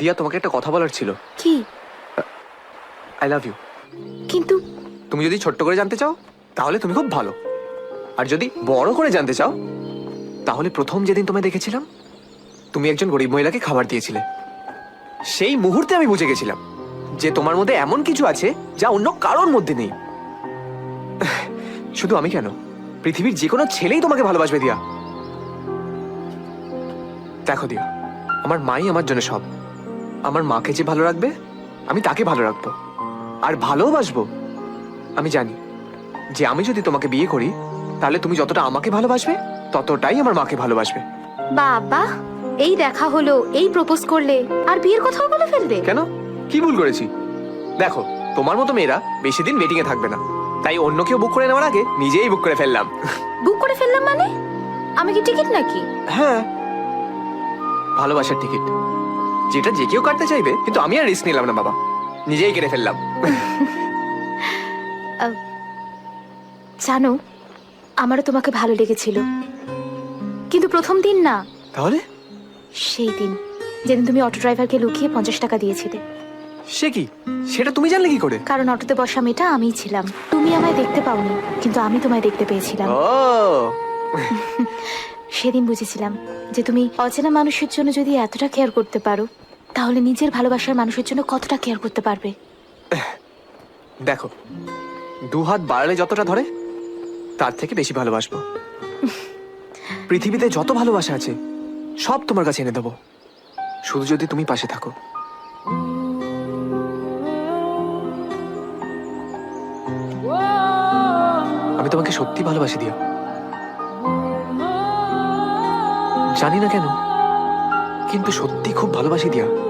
দিয়া তোমাকে একটা কথা বলার ছিল। কি? আই লাভ ইউ কিন্তু তুমি যদি ছোট্ট করে জানতে চাও তাহলে তুমি খুব ভালো। আর যদি বড় করে জানতে চাও তাহলে প্রথম যেদিন তোমায় দেখেছিলাম তুমি একজন গরিব মহিলাকে খাবার দিয়েছিলে। সেই মুহূর্তে আমি বুঝে গেছিলাম যে তোমার মধ্যে এমন কিছু আছে যা অন্য কারোর মধ্যে নেই। শুধু আমি কেন? পৃথিবীর যে কোনো ছেলেই তোমাকে ভালোবাসবে দিয়া। দেখো দিয়া আমার মাই আমার জন্য সব। আমার মাকে যে ভালো রাখবে আমি তাকে ভালো রাখব। আর ভালোবাসবো আমি জানি যে আমি যদি তোমাকে বিয়ে করি তাহলে তুমি যতটা আমাকে ভালোবাসবে ততটাই আমার মাকে ভালোবাসবে। বাবা এই দেখা হলো এই প্রপোজ করলে আর বিয়ের কথাও বলে ফেলবে? কেন? কি ভুল করেছি? দেখো তোমার মতো মেয়েরা বেশি দিন ওয়েটিং এ থাকবে না। তাই অন্য কেউ বুক করে নেওয়ার আগে নিজেই বুক করে ফেললাম। বুক করে ফেললাম মানে? আমি কি টিকিট নাকি? হ্যাঁ। ভালোবাসার টিকিট যেটা যে কেউ কাটতে চাইবে কিন্তু আমি আর রিস্ক নিলাম না বাবা। নিজেই কেটে ফেললাম। জানো আমারও তোমাকে ভালো লেগেছিল। কিন্তু প্রথম দিন না। তাহলে? সেই দিন যেদিন তুমি অটো ড্রাইভারকে লুকিয়ে পঞ্চাশ টাকা দিয়েছিলে। সে কি? সেটা তুমি জানলে কি করে? কারণ অটোতে বসা মেয়েটা আমিই ছিলাম। তুমি আমায় দেখতে পাওনি কিন্তু আমি তোমায় দেখতে পেয়েছিলাম। ও। সেদিন বুঝেছিলাম যে তুমি অচেনা মানুষের জন্য যদি এতটা কেয়ার করতে পারো, তাহলে নিজের ভালোবাসার মানুষের জন্য কতটা কেয়ার করতে পারবে? দেখো দু হাত বাড়ালে যতটা ধরে, তার থেকে বেশি ভালোবাসবো। পৃথিবীতে যত ভালোবাসা আছে, সব তোমার কাছে এনে দেবো। শুধু যদি তুমি পাশে থাকো। আমি তোমাকে সত্যি ভালোবাসি, দিয়া। জানি না কেন কিন্তু সত্যি খুব ভালোবাসি দিয়া।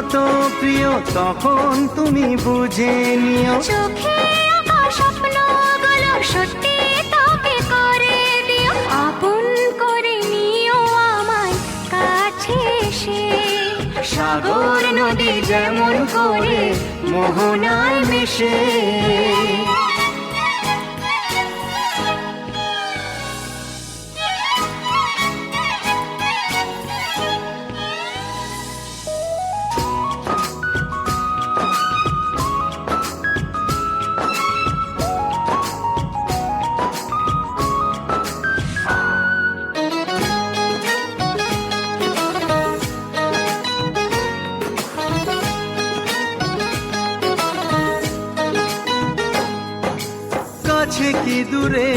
কত প্রিয়, তখন তুমি বুঝে নিও। চোখে সত্যি করে দিও। আপন করে নিও আমায় কাছে এসে। সাগর নদী যেমন করে মোহনায় মেশে। কাছে কি দূরে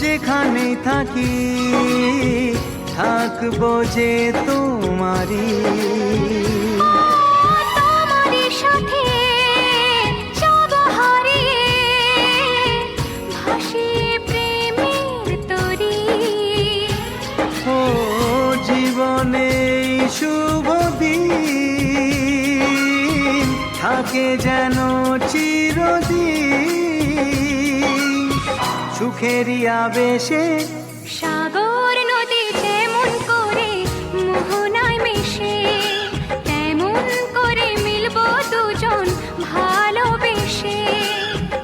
যেখানে থাকি থাকব যে তোমারি তোমারই জীবনে শুভ দিন থাকে যেন চিরদিন। সুখেরই আবেশে। সাগর নদী যেমন করে মোহনায় মেশে। তেমন করে মিলব দুজন ভালোবেসে।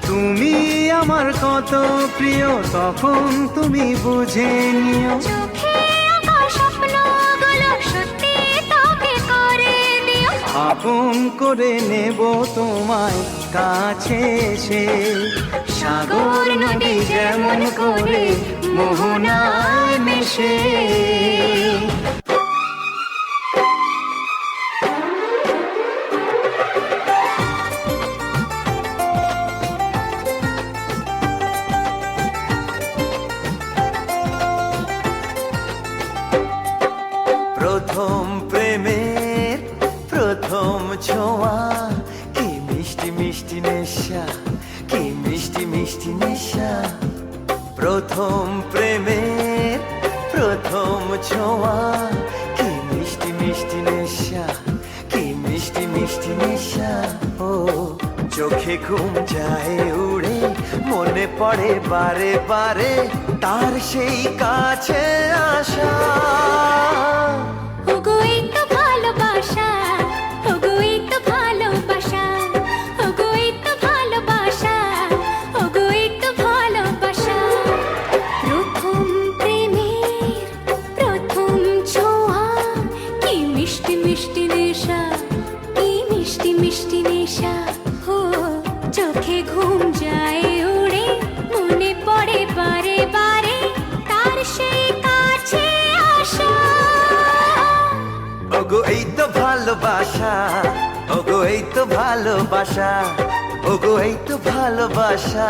তুমি আমার কত প্রিয় তখন তুমি বুঝে নিও। আপন করে নেব তোমায়। কাছে এসে সাগর নদী যেমন করে মোহনায় মেশে। প্রথম প্রেমের প্রথম ছোঁয়া মিষ্টি নেশা? কি মিষ্টি মিষ্টি নেশা? প্রথম প্রেমের প্রথম ছোঁয়া। কি মিষ্টি মিষ্টি নেশা? কি মিষ্টি মিষ্টি নেশা? ও, চোখে ঘুম যায় উড়ে, মনে পড়ে বারে বারে, তার সেই কাছে আসা। ওগো, এই তো ভালোবাসা। ওগো, এই তো ভালোবাসা। ওগো, এই তো ভালোবাসা।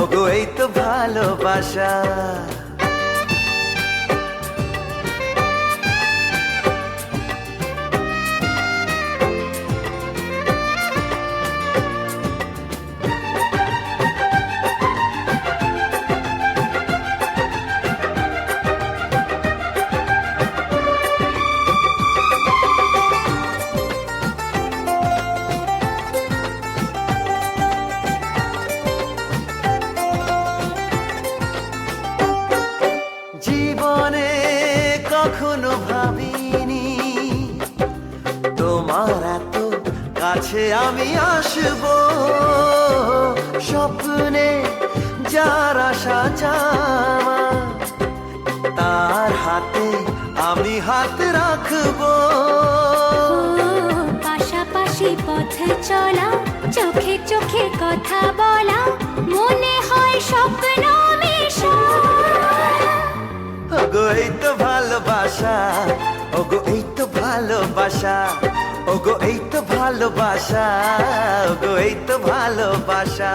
ওগো, এই তো ভালোবাসা। কখনো ভাবিনি। তোমার এত কাছে আমি আসব। স্বপ্নে যার আশা যাওয়া তার হাতে আমি হাত রাখব। পাশাপাশি পথ চলা চোখে চোখে কথা বলা মনে হয় স্বপ্ন মেশা। এই তো ভালোবাসা। ওগো এই তো ভালোবাসা। ওগো এই তো ভালোবাসা। ওগো এই তো ভালোবাসা।